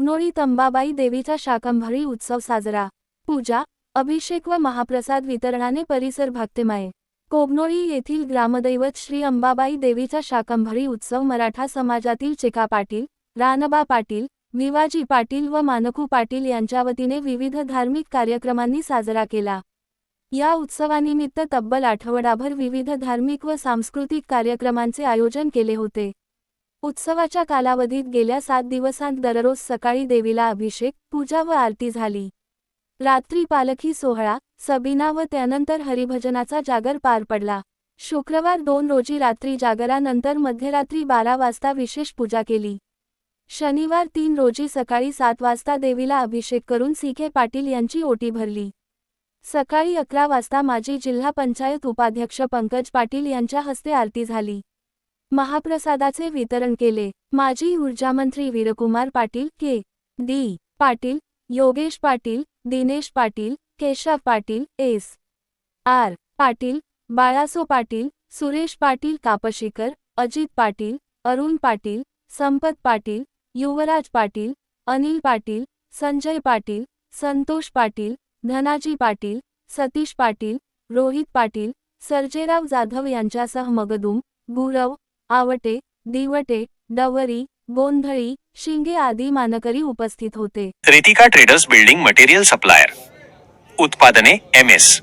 कोगनोळी तंबाबाई देवीचा शाकंभरी उत्सव साजरा. पूजा अभिषेक व महाप्रसाद वितरणाने परिसर भक्तिमय. कोबनोळी येथील ग्रामदैवत श्री अंबाबाई देवीचा शाकंभरी उत्सव मराठा समाजातील चिका पाटील रानबा पाटील विवाजी पाटील व मानकू पाटील यांच्या वतीने विविध धार्मिक कार्यक्रमांनी साजरा केला. या उत्सवानिमित्त तब्बल आठवडाभर विविध धार्मिक व सांस्कृतिक कार्यक्रमांचे आयोजन केले होते. उत्सवाच्या कालावधीत गेल्या सात दिवसांत दररोज सकाळी देवीला अभिषेक पूजा व आरती झाली. रात्री पालखी सोहळा सबीना व त्यानंतर हरिभजनाचा जागर पार पडला. शुक्रवार दोन रोजी रात्री जागरानंतर मध्यरात्री बारा वाजता विशेष पूजा केली. शनिवार तीन रोजी सकाळी सात वाजता देवीला अभिषेक करून सीके पाटील यांची ओटी भरली. सकाळी अकरा वाजता माजी जिल्हा पंचायत उपाध्यक्ष पंकज पाटील यांच्या हस्ते आरती झाली. महाप्रसादाचे वितरण केले. माजी ऊर्जामंत्री Veerkumar Patil K. D. Patil Yogesh Patil Dinesh Patil Keshav Patil S. R. Patil Balaso Patil Suresh Patil Kapshikar Ajit Patil Arun Patil Sampat Patil Yuvraj Patil Anil Patil Sanjay Patil Santosh Patil Dhanaji Patil Satish Patil Rohit Patil Sarjerao Jadhav यांच्यासह मगदूम गुरव आवटे दिवटे डवरी गोंधळी शिंगे आदी मानकरी उपस्थित होते. Ritika traders building material supplier. उत्पादने M S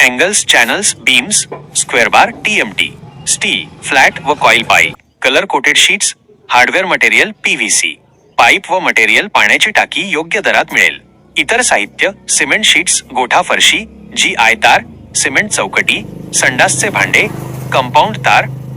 angles channels beams square bar T M T steel flat व coil pipe colour coated sheets hardware material P V C pipe व मटेरियल पाण्याची टाकी योग्य दरात मिळेल. इतर साहित्य सिमेंट शीट्स गोठा फरशी जी आय तार सिमेंट चौकटी संडासचे भांडे कंपाऊंड तार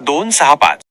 दोन सहा पाच.